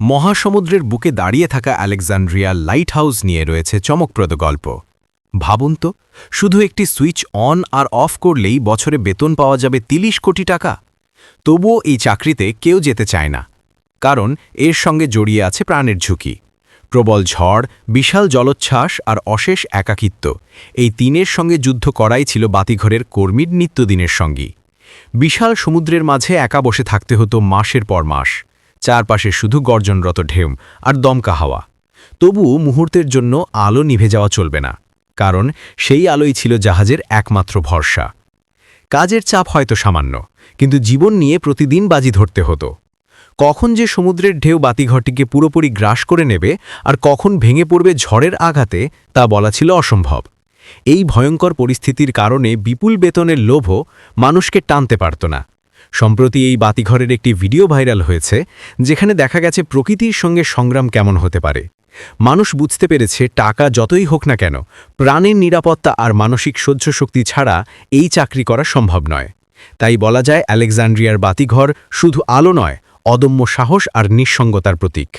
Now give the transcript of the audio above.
মহাসমুদ্রের বুকে দাঁড়িয়ে থাকা আলেকজান্ড্রিয়া লাইট হাউস নিয়ে রয়েছে চমকপ্রদ গল্প। ভাবুন তো, শুধু একটি সুইচ অন আর অফ করলেই বছরে বেতন পাওয়া যাবে ৩০ কোটি টাকা? তবুও এই চাকরিতে কেউ যেতে চায় না, কারণ এর সঙ্গে জড়িয়ে আছে প্রাণের ঝুঁকি। প্রবল ঝড়, বিশাল জলোচ্ছ্বাস আর অশেষ একাকিত্ব, এই তিনের সঙ্গে যুদ্ধ করাই ছিল বাতিঘরের কর্মীর নিত্যদিনের সঙ্গী। বিশাল সমুদ্রের মাঝে একা বসে থাকতে হতো মাসের পর মাস। চারপাশে শুধু গর্জনরত ঢেউ আর দমকা হাওয়া। তবুও মুহূর্তের জন্য আলো নিভে যাওয়া চলবে না, কারণ সেই আলোই ছিল জাহাজের একমাত্র ভরসা। কাজের চাপ হয়তো সামান্য, কিন্তু জীবন নিয়ে প্রতিদিন বাজি ধরতে হতো। কখন যে সমুদ্রের ঢেউ বাতিঘরটিকে পুরোপুরি গ্রাস করে নেবে আর কখন ভেঙে পড়বে ঝড়ের আঘাতে, তা বলা ছিল অসম্ভব। এই ভয়ঙ্কর পরিস্থিতির কারণে বিপুল বেতনের লোভও মানুষকে টানতে পারত না। সম্প্রতি এই বাতিঘরের একটি ভিডিও ভাইরাল হয়েছে, যেখানে দেখা গেছে প্রকৃতির সঙ্গে সংগ্রাম কেমন হতে পারে। মানুষ বুঝতে পেরেছে টাকা যতই হোক না কেন, প্রাণের নিরাপত্তা আর মানসিক সহ্য শক্তি ছাড়া এই চাকরি করা সম্ভব নয়। তাই বলা যায় আলেকজান্ড্রিয়ার বাতিঘর শুধু আলো নয়, অদম্য সাহস আর নিঃসঙ্গতার প্রতীক।